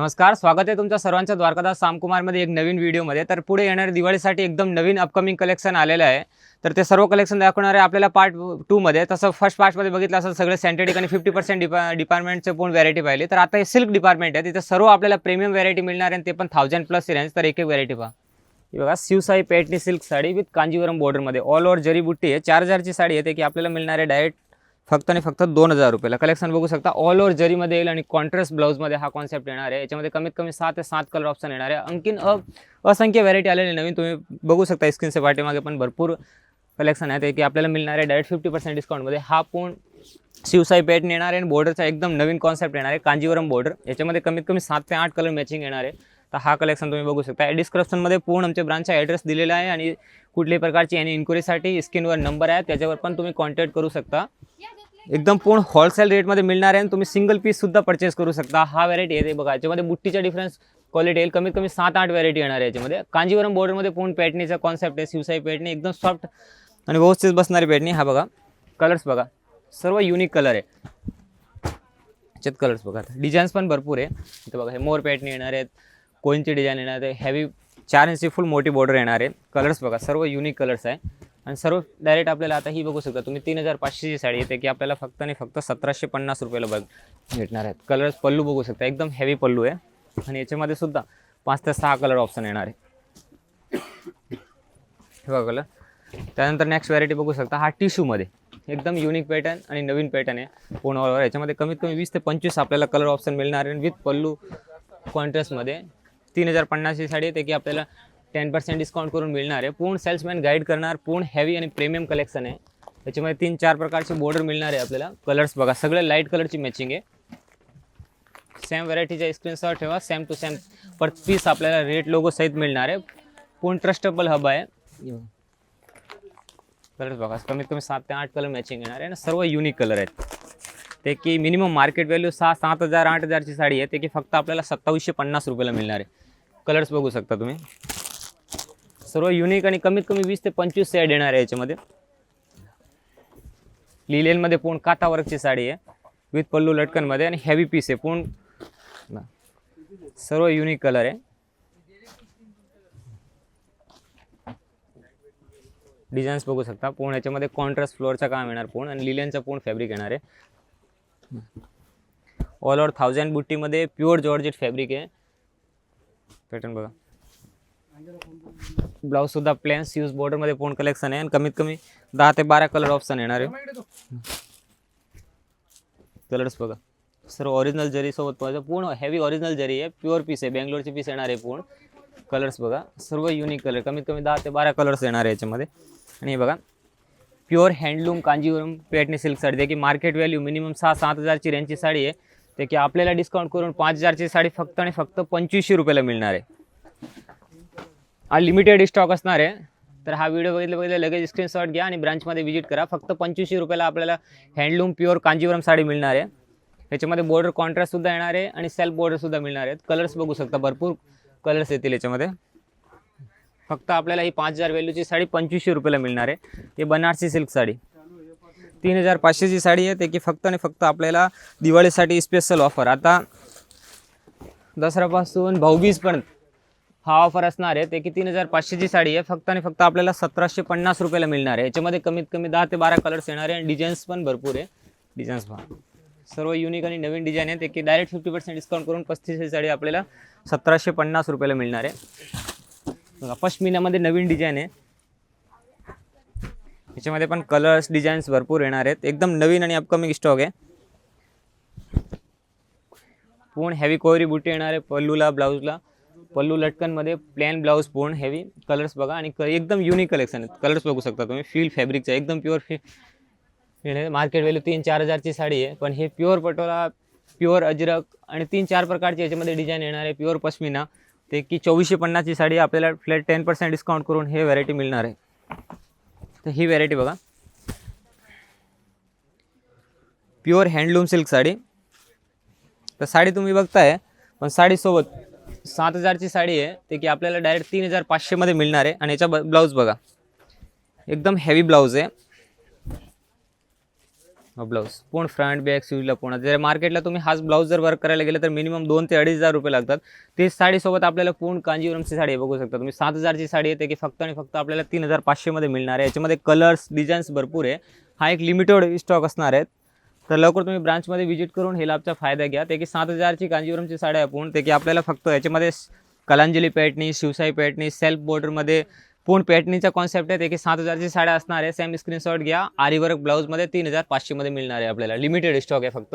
नमस्कार स्वागत आहे तुमच्या सर्वांच्या द्वारकादास सामकुमारमध्ये एक नवीन व्हिडिओमध्ये. तर पुढे येणाऱ्या दिवाळीसाठी एकदम नवीन अपकमिंग कलेक्शन आलेलं आहे. तर ते सर्व कलेक्शन दाखवणार आहे आपल्याला पार्ट टूमध्ये तसं फर्स्ट पार्टमध्ये बघितलं असं सगळे सेंटेटिक आणि फिफ्टी पर्सेंट डिपा डिपार्टमेंटचे पण व्हरायटी पाहिली. तर आता हे सिल्क डिपार्टमेंट आहे. तिथे सर्व आपल्याला प्रीमियम व्हरायटी मिळणार आहे आणि ते पण थाउजंड प्लस रेंज तर एक एक व्हरायटी पहा. बघा शिवसाई पेटणी सिल्क साडी विथ कांजीवरम बॉर्डरमध्ये ऑल ओव्हर जरी बुट्टी आहे चार हजारची साडी आहे ते की आपल्याला मिळणार आहे डायरेक्ट फक्त आणि फक्त दोन हजार रुपयाला. कलेक्शन बघू शकता ऑल ओव्हर जरीमध्ये येईल आणि कॉन्ट्रास्ट ब्लाऊजमध्ये हा कॉन्सेप्ट येणार आहे. याच्यामध्ये कमीत कमी सात ते सात कलर ऑप्शन येणार आहे. आणखीन असंख्य व्हरायटी आलेली नवीन तुम्ही बघू शकता स्क्रीनच्या पाठीमागे पण भरपूर कलेक्शन आहे ते की आपल्याला मिळणार आहे डायरेक्ट फिफ्टी पर्सेंट डिस्काउंटमध्ये हा पण शिवसाई पेट येणार आहे आणि बॉर्डरचा एकदम नवीन कॉन्सेप्ट येणार आहे. कांजीवरम बॉर्डर याच्यामध्ये कमीत कमी सात ते आठ कलर मॅचिंग येणार आहे. तर हा कलेक्शन तुम्ही बघू शकता. डिस्क्रिप्शनमध्ये पूर्ण आमच्या ब्रांचचा ॲड्रेस दिलेला आहे आणि कुठल्याही प्रकारची आणि इन्क्वायरीसाठी स्क्रीनवर नंबर आहे. त्याच्यावर पण तुम्ही कॉन्टॅक्ट करू शकता. एकदम पूर्ण होलसेल रेटमध्ये मिळणार आहे आणि तुम्ही सिंगल पीस सुद्धा परचेस करू शकता. हा व्हरायटी आहे ते बघा. याच्यामध्ये बुट्टीचा डिफरन्स क्वालिटी येईल कमीत कमी सात आठ व्हरायटी येणार आहे याच्यामध्ये. कांजीवरम बॉर्डरमध्ये पूर्ण पॅटनीचा कॉन्सेप्ट आहे. शिवसाई पॅटनी एकदम सॉफ्ट आणि व्यवस्थित बसणारी पॅटनी हा बघा. कलर्स बघा. सर्व युनिक कलर आहे. याच्यात कलर्स बघा. डिझाईन्स पण भरपूर आहे. इथं बघा हे मोर पॅटनी येणार आहेत. कोईनची डिझाईन येणार आहे? हेवी चार इंची फुल मोठी बॉर्डर येणार आहे. कलर्स बघा. सर्व युनिक कलर्स आहे. आणि सर्व डायरेक्ट आपल्याला आता ही बघू शकता तुम्ही तीन हजार पाचशेची साडी येते की आपल्याला फक्त आणि फक्त सतराशे पन्नास रुपयाला बघ भेटणार आहेत. कलर्स पल्लू बघू शकता एकदम हेवी पल्लू आहे. आणि याच्यामध्ये सुद्धा पाच ते सहा कलर ऑप्शन येणार आहे. हे बघा कलर त्यानंतर नेक्स्ट व्हरायटी बघू शकता हा टिश्यूमध्ये एकदम युनिक पॅटर्न आणि नवीन पॅटर्न आहे पूर्ण याच्यामध्ये कमीत कमी वीस ते पंचवीस आपल्याला कलर ऑप्शन मिळणार आहे. विथ पल्लू कॉन्ट्रास्टमध्ये तीन हजार पन्नासची साडी येते की आपल्याला टेन पर्सेंट डिस्काउंट करून मिळणार आहे. पूर्ण सेल्समॅन गाईड करणार पूर्ण हेवी आणि प्रीमियम कलेक्शन आहे. त्याच्यामध्ये तीन चार प्रकारचे बॉर्डर मिळणार आहे आपल्याला. कलर्स बघा सगळे लाइट कलरची मॅचिंग आहे. सेम व्हरायटीच्या स्क्रीनशॉट ठेवा same to same per piece आपल्याला रेट लोगो सहित मिळणार आहे. पूर्ण ट्रस्टेबल हब आहे. कलर्स बघा कमीत कमी सात ते आठ कलर मॅचिंग येणार आहे आणि सर्व युनिक कलर आहेत. ते की मिनिमम मार्केट व्हॅल्यू सहा सात हजार आठ हजारची साडी आहे. ते की फक्त आपल्याला सत्तावीसशे पन्नास रुपयाला मिळणार आहे. कलर्स बघू शकता तुम्ही. सर्व युनिक आणि कमीत कमी वीस ते पंचवीस साईड येणार आहे याच्यामध्ये. लिलेनमध्ये पूर्ण काथा वर्कची साडी आहे. विथ पल्लू लटकनमध्ये आणि हेवी पीस आहे. पूर्ण सर्व युनिक कलर आहे. डिझाईन्स बघू शकता. पूर्ण याच्यामध्ये कॉन्ट्रास्ट फ्लोअरचं काम येणार पूर्ण आणि लिलेनचं पूर्ण फॅब्रिक येणार आहे. ऑल ओव्हर थाउजंड बुट्टीमध्ये प्युअर जॉर्जेट फॅब्रिक आहे. पॅटर्न बघा. ब्लाऊज सुद्धा प्लेन यूज बॉर्डरमध्ये पूर्ण कलेक्शन आहे. आणि कमीत कमी दहा ते बारा कलर ऑप्शन येणार आहे. कलर्स बघा. सर्व ओरिजिनल जरी सोबत पाहिजे. पूर्ण हेवी ओरिजिनल जरी आहे. प्युअर पीस आहे. बेंगलोरची पीस येणार आहे पूर्ण. कलर्स बघा. सर्व युनिक कलर कमीत कमी दहा ते बारा कलर्स येणार आहे याच्यामध्ये. आणि हे बघा. Pure handloom Kanjivaram Paithani silk sari. ते की मार्केट व्हॅल्यू मिनिमम सहा सात हजारची रेंजची साडी आहे. ते की आपल्याला डिस्काउंट करून पाच हजारची साडी फक्त आणि फक्त पंचवीसशे रुपयाला मिळणार आहे. हा लिमिटेड स्टॉक असणार आहे. तर हा व्हिडिओ बघितलं बघितलं लगेच स्क्रीनशॉट घ्या आणि ब्रांचमध्ये व्हिजिट करा. फक्त पंचवीसशे रुपयाला आपल्याला हँडलूम प्युअर कांजीवरम साडी मिळणार आहे. ह्याच्यामध्ये बॉर्डर कॉन्ट्रास्टसुद्धा येणार आहे आणि सेल्फ बॉर्डरसुद्धा मिळणार आहेत. कलर्स बघू शकता भरपूर कलर्स येतील याच्यामध्ये. फक्त आपल्याला ही पाच हजार व्हॅल्यूची साडी पंचवीसशे रुपयाला मिळणार आहे. ही बनारसी सिल्क साडी. तीन हजार पाचशेची साडी आहे. ते की फक्त आणि फक्त आपल्याला दिवाळीसाठी स्पेशल ऑफर आता दसऱ्यापासून भाऊबीजपर्यंत हा ऑफर असणार आहे. ते की तीन हजार पाचशेची साडी आहे. फक्त आणि फक्त आपल्याला सतराशे पन्नास रुपयाला मिळणार आहे. याच्यामध्ये कमीत कमी दहा ते बारा कलर्स येणार आहे आणि डिझाईन्स पण भरपूर आहे. डिझाईन्स पहा सर्व युनिक आणि नवीन डिझाईन आहे ते की डायरेक्ट फिफ्टी पर्सेंट डिस्काउंट करून पस्तीसशे साडी आपल्याला सतराशे पन्नास रुपयाला मिळणार आहे. बघा पश्मिनामध्ये नवीन डिझाईन आहे. याच्यामध्ये पण कलर्स डिझाईन्स भरपूर येणार आहेत. एकदम नवीन आणि अपकमिंग स्टॉक आहे. पूर्ण हॅवी कोवरी बुटी येणार आहे. पल्लूला ब्लाऊजला पल्लू लटकनमध्ये प्लॅन ब्लाऊज पूर्ण हेवी कलर्स बघा आणि क- एकदम युनिक कलेक्शन आहेत. कलर्स बघू शकता तुम्ही. फील फॅब्रिकचा एकदम प्युअर फी मार्केट व्हॅल्यू तीन चार हजारची साडी आहे. पण हे प्युअर पटोला प्युअर अजरक आणि तीन चार प्रकारचे याच्यामध्ये डिझाईन येणार आहे. Pure pashmina. ते की चोवीसशे पन्नासची साडी आपल्याला फ्लॅट टेन पर्सेंट डिस्काउंट करून हे व्हरायटी मिळणार आहे. तर ही व्हरायटी बघा. Pure handloom silk sari. तर साडी तुम्ही बघताय पण साडीसोबत सात हजारची साडी आहे ते की आपल्याला डायरेक्ट तीन हजार पाचशेमध्ये मिळणार आहे. आणि याचा ब्लाऊज बघा. एकदम हेवी ब्लाऊज आहे. ब्लाऊज पूर्ण फ्रंट बॅक स्यूजला पूर्ण जर मार्केटला तुम्ही हाच ब्लाऊज जर वर्क करायला गेलं तर मिनिमम दोन ते अडीच हजार रुपये लागतात. तेच साडीसोबत आपल्याला पूर्ण कांजीवरमची साडी आहे बघू शकता तुम्ही. सात हजारची साडी आहे ते की फक्त आणि फक्त आपल्याला तीन हजार पाचशेमध्ये मिळणार आहे. याच्यामध्ये कलर्स डिझाईन्स भरपूर आहे. हा एक लिमिटेड स्टॉक असणार आहेत तर लवकर तुम्ही ब्रांचमध्ये व्हिजिट करून हे लाभचा फायदा घ्या. ते की सात हजारची कांजीवरमची साड्या आपण ते की आपल्याला फक्त याच्यामध्ये कलांजली पॅटनी शिवसाई पॅटनी सेल्फ बॉर्डरमध्ये पूर्ण पॅटनीचा कॉन्सेप्ट आहे. ते की सात हजारची साड्या असणार आहे. सेम स्क्रीनशॉट घ्या. आरीवर्क ब्लाऊजमध्ये तीन हजार पाचशेमध्ये मिळणार आहे आपल्याला. लिमिटेड स्टॉक आहे फक्त.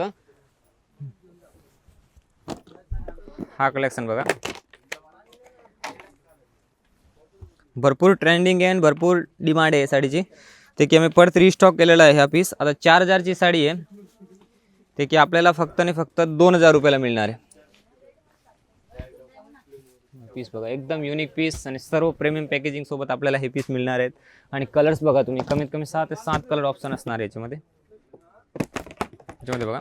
हा कलेक्शन बघा. भरपूर ट्रेंडिंग आहे आणि भरपूर डिमांड आहे साडीची. ते की आम्ही परत रिस्टॉक केलेला आहे हा पीस आता चार हजारची साडी आहे. ते की आपल्याला फक्त आणि फक्त दोन हजार रुपयाला मिळणार आहे. पीस बघा एकदम युनिक पीस आणि सर्व प्रेमियम पॅकेजिंग सोबत आपल्याला हे पीस मिळणार आहेत. आणि कलर्स बघा तुम्ही कमीत कमी सहा ते सात कलर ऑप्शन असणार आहे याच्यामध्ये. याच्यामध्ये बघा.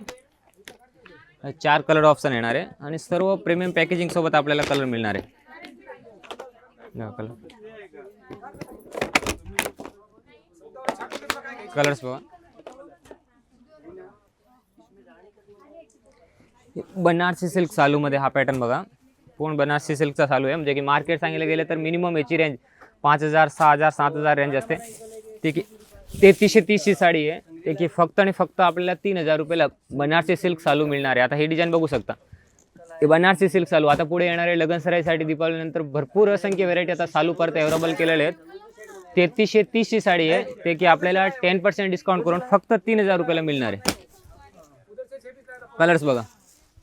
चार कलर ऑप्शन येणार आहे आणि सर्व प्रीमियम पॅकेजिंग सोबत आपल्याला कलर मिळणार आहे. कलर कलर्स बघा. बनारसी सिल्क चालूमध्ये हा पॅटर्न बघा. पूर्ण बनारसी सिल्कचा चालू आहे. म्हणजे की मार्केट सांगितलं गेलं तर मिनिमम याची रेंज पाच हजार सहा हजार सात हजार रेंज असते. ती की तेहतीसशे तीसची साडी आहे. ते की फक्त आणि फक्त आपल्याला तीन हजार रुपयाला बनारसी सिल्क चालू मिळणार आहे. आता हे डिझाईन बघू शकता. ते बनारसी सिल्क चालू आता पुढे येणारे लग्नसराईसाठी दीपावलीनंतर भरपूर असंख्य व्हेरायटी आता चालू परत अवेलेबल केलेले आहेत. तेहतीसशे तीसची साडी आहे. ते की आपल्याला टेन पर्सेंट डिस्काउंट करून फक्त तीन हजार रुपयाला मिळणार आहे. कलर्स बघा.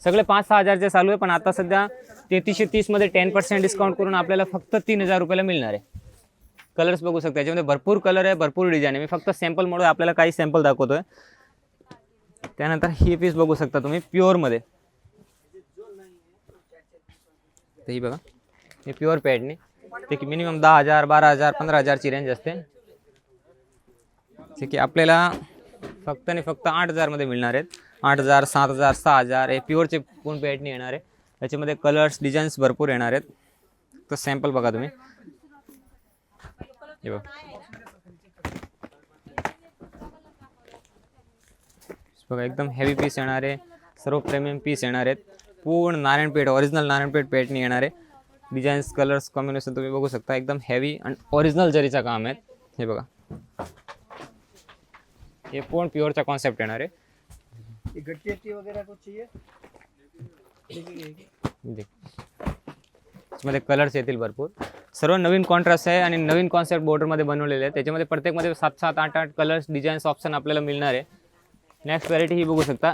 सगळे पाच सहा हजारचे चालू आहे पण आता सध्या तेहतीसशे तीसमध्ये टेन पर्सेंट डिस्काउंट करून आपल्याला फक्त तीन हजार रुपयाला मिळणार आहे. कलर्स बघू शकता याच्यामध्ये भरपूर कलर आहे भरपूर डिझाईन आहे. मी फक्त सॅम्पल म्हणून आपल्याला काही सॅम्पल दाखवतो आहे त्यानंतर ही पीस बघू शकता तुम्ही प्युअरमध्ये तर ही बघा हे प्युअर पॅडने ते की मिनिमम दहा हजार बारा हजार पंधरा हजारची रेंज असते. ते की आपल्याला फक्त आणि फक्त आठ हजारमध्ये मिळणार आहेत. आठ हजार सात हजार सहा हजार हे प्युअरचे पूर्ण पॅटनी येणार आहे? त्याच्यामध्ये कलर्स डिझाईन्स भरपूर येणार आहेत. तर सॅम्पल बघा तुम्ही. हे बघा. बघा एकदम हेवी पीस येणार आहे. सर्व प्रेमियम पीस येणार आहेत. पूर्ण नारायणपेठ ओरिजिनल नारायणपेठ पेटणी येणार आहे. डिझाईन्स कलर्स कॉम्बिनेशन तुम्ही बघू शकता. एकदम हेवी आणि ओरिजिनल जरीचा काम आहे. हे बघा. हे पूर्ण प्युअरचा कॉन्सेप्ट येणार आहे? ये गट्टी अट्टी वगैरह कुछ चाहिए? देख. त्याच्यामध्ये कलर्स येतील भरपूर. सर्व नवीन कॉन्ट्रास्ट आहे आणि नवीन कॉन्सेप्ट बॉर्डरमध्ये बनवलेले आहे त्याच्यामध्ये प्रत्येकमध्ये सात सात आठ आठ कलर्स डिझाईन्स ऑप्शन आपल्याला मिळणार आहे. नेक्स्ट व्हरायटी ही बघू शकता.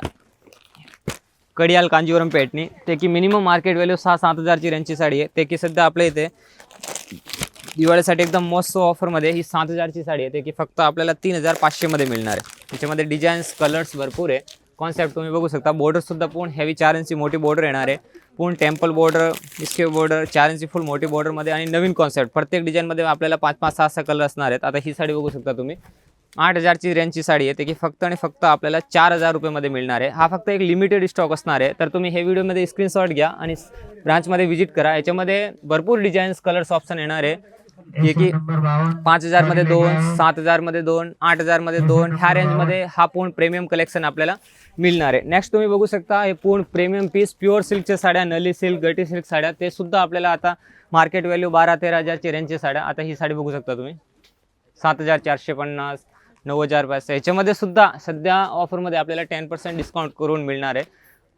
कडियाल कांजीवरम पेटणी. ते की मिनिमम मार्केट व्हॅल्यू सहा सात हजारची रेंजची साडी आहे. ते की सध्या आपल्या इथे दिवाळीसाठी एकदम मस्त ऑफरमध्ये ही सात हजारची साडी आहे. ते की फक्त आपल्याला तीन हजार पाचशेमध्ये मिळणार आहे. त्याच्यामध्ये डिझाईन्स कलर्स भरपूर आहे. कॉन्सेप्ट तुम्ही बघू शकता. बॉर्डरसुद्धा पूर्ण हेवी चार इंची मोठी बॉर्डर येणार आहे. पूर्ण टेम्पल बॉर्डर इस्केप बॉर्डर चार इंची फुल मोठी बॉर्डरमध्ये आणि नवीन कॉन्सेप्ट प्रत्येक डिझाईनमध्ये आपल्याला पाच पाच सहा सहा कलर असणार आहेत. आता ही साडी बघू शकता तुम्ही. आठ हजारची रेंजची साडी आहे. ते की फक्त आणि फक्त आपल्याला चार हजार रुपयेमध्ये मिळणार आहे. हा फक्त एक लिमिटेड स्टॉक असणार आहे. तर तुम्ही हे व्हिडिओमध्ये स्क्रीनशॉट घ्या आणि ब्रांचमध्ये व्हिजिट करा. याच्यामध्ये भरपूर डिझाईन्स कलर्स ऑप्शन येणार आहे. जे की पाच हजारमध्ये दोन सात हजारमध्ये दोन आठ हजारमध्ये दोन ह्या रेंजमध्ये हा पूर्ण प्रीमियम कलेक्शन आपल्याला मिळणार आहे. नेक्स्ट तुम्ही बघू शकता हे पूर्ण प्रीमियम पीस प्युअर सिल्कच्या साड्या नली सिल्क गटी सिल्क साड्या ते सुद्धा आपल्याला आता मार्केट व्हॅल्यू बारा तेरा हजारची रेंजच्या साड्या. आता ही साडी बघू शकता तुम्ही. सात हजार चारशे पन्नास नऊ हजार पाचशे. याच्यामध्ये सुद्धा सध्या ऑफरमध्ये आपल्याला टेन पर्सेंट डिस्काउंट करून मिळणार आहे.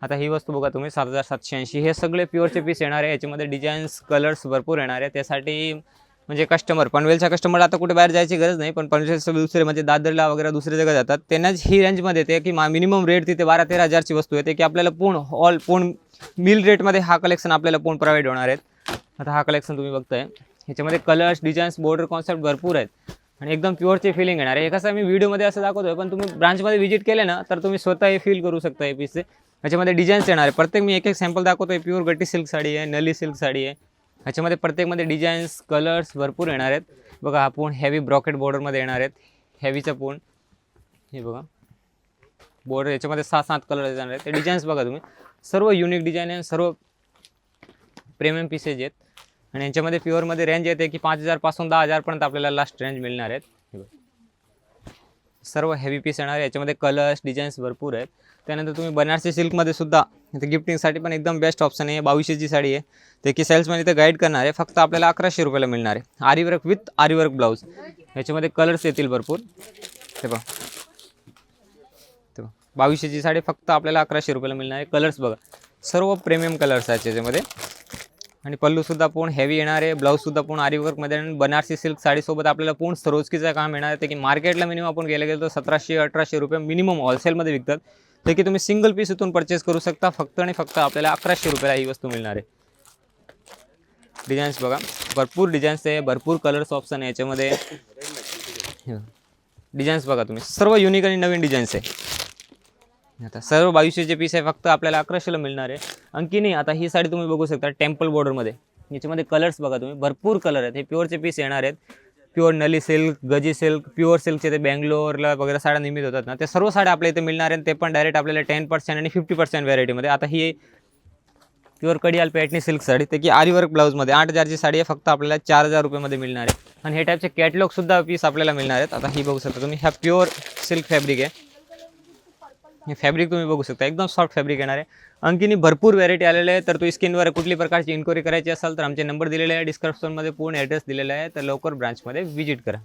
आता ही वस्तू बघा तुम्ही सात हजार सातशे ऐंशी. हे सगळे प्युअरचे पीस येणार आहे. याच्यामध्ये डिझाईन्स कलर्स भरपूर येणार आहे. त्यासाठी म्हणजे कस्टमर पनवेलचा कस्टमर आता कुठे बाहेर जायची गरज नाही पण पनवेलचे दुसरे म्हणजे दादरला वगैरे दुसरे जागा जातात. त्यांनाच ही रेंजमध्ये येते की मा मिनिमम रेट तिथे बारा तेरा हजारची वस्तू येते की आपल्याला पूर्ण ऑल पूर्ण मिल रेटमध्ये हा कलेक्शन आपल्याला पूर्ण प्रोव्हाइड होणार आहेत. आता हा कलेक्शन तुम्ही बघताय. ह्याच्यामध्ये कलर्स डिझाईन्स बॉर्डर कॉन्सेप्ट भरपूर आहेत. आणि एकदम प्युअरची फिलिंग येणार आहे. हे कसं मी व्हिडिओमध्ये असं दाखवतोय पण तुम्ही ब्रांचमध्ये व्हिजिट केले ना तर तुम्ही स्वतः हे फील करू शकता हे पीसचे ह्याच्यामध्ये डिझाईन्स येणार आहे प्रत्येक मी एक एक सॅम्पल दाखवतोय. प्युअर गट्टी सिल्क साडी आहे नली सिल्क साडी आहे. ह्याच्यामध्ये प्रत्येकमध्ये डिझाईन्स कलर्स भरपूर येणार आहेत. बघा हा पूर्ण हेवी ब्रॉकेट बॉर्डरमध्ये येणार आहेत. हेवीचा पूर्ण. हे बघा. बॉर्डर याच्यामध्ये सहा सात कलर येणार आहेत. ते डिझाईन्स बघा तुम्ही. सर्व युनिक डिझाईन आहे सर्व प्रेमियम पीसेस आहेत. आणि यांच्यामध्ये प्युअरमध्ये रेंज येते की पाच हजारपासून दहा हजारपर्यंत आपल्याला लास्ट रेंज मिळणार आहेत. हे बघा. सर्व हेवी पीस येणार आहे याच्यामध्ये कलर्स डिझाईन्स भरपूर आहेत. त्यानंतर तुम्ही बनारसी सिल्कमध्ये सुद्धा इथं गिफ्टिंगसाठी पण एकदम बेस्ट ऑप्शन आहे. बावीसशेची साडी आहे. ते की सेल्समॅन इथं गाईड करणार आहे. फक्त आपल्याला अकराशे रुपयाला मिळणार आहे. आरीवर्क विथ आरीवर्क ब्लाऊज याच्यामध्ये कलर्स येतील भरपूर. ते बघा. ते बघा. बावीसशेची साडी फक्त आपल्याला अकराशे रुपयाला मिळणार आहे. कलर्स बघा. सर्व प्रीमियम कलर्स आहेत त्याच्यामध्ये आणि पल्लूसुद्धा पूर्ण हेवी येणार आहे. ब्लाऊजसुद्धा पूर्ण आरी वर्कमध्ये आणि बनारसी सिल्क साडीसोबत आपल्याला पूर्ण सरोजकीचं काम येणार आहे. ते की मार्केटला मिनिमम आपण गेलं गेलो तर सतराशे अठराशे रुपये मिनिमम होलसेलमध्ये विकतात. ते की तुम्ही सिंगल पीस इथून परचेस करू शकता. फक्त आणि फक्त आपल्याला अकराशे रुपयाला ही वस्तू मिळणार आहे. डिझाईन्स बघा. भरपूर डिझाईन्स आहे. भरपूर कलर्स ऑप्शन आहे याच्यामध्ये. डिझाईन्स बघा तुम्ही. सर्व युनिक आणि नवीन डिझाईन्स आहे. आता सर्व बावीसशेचे पीस आहे फक्त आपल्याला अकराशेला मिळणार आहे. आणखी नाही आता ही साडी तुम्ही बघू शकता टेम्पल बॉर्डरमध्ये याच्यामध्ये कलर्स बघा तुम्ही भरपूर कलर आहेत. हे प्युअरचे पीस येणार आहेत. प्युअर नली सिल्क गजी सिल्क प्युअर सिल्कचे ते बँगलोरला वगैरे साड्या निर्मित होतात ना ते सर्व साड्या आपल्या इथे मिळणार आहेत. ते पण डायरेक्ट आपल्याला टेन पर्सेंट आणि फिफ्टी पर्सेंट व्हरायटीमध्ये आता ही प्युअर कडियाल पॅटनी सिल्क साडी ते की आरी वर्क ब्लाऊजमध्ये आठ हजारची साडी आहे फक्त आपल्याला चार हजार रुपयामध्ये मिळणार आहे. आणि हे टाईपचे कॅटलॉगसुद्धा पीस आपल्याला मिळणार आहेत. आता ही बघू शकता तुम्ही ह्या प्युअर सिल्क फॅब्रिक आहे. हे फॅब्रिक तुम्ही बघू शकता. एकदम सॉफ्ट फॅब्रिक येणार आहे. आणखीन भरपूर व्हरायटी आलेले आहे तर तुम्ही स्किनवर कुठली प्रकारची इन्क्वायरी करायची असेल तर आमचे नंबर दिलेले आहे. डिस्क्रिप्शनमध्ये पूर्ण ॲड्रेस दिलेला आहे. तर लवकर ब्रांचमध्ये व्हिजिट करा.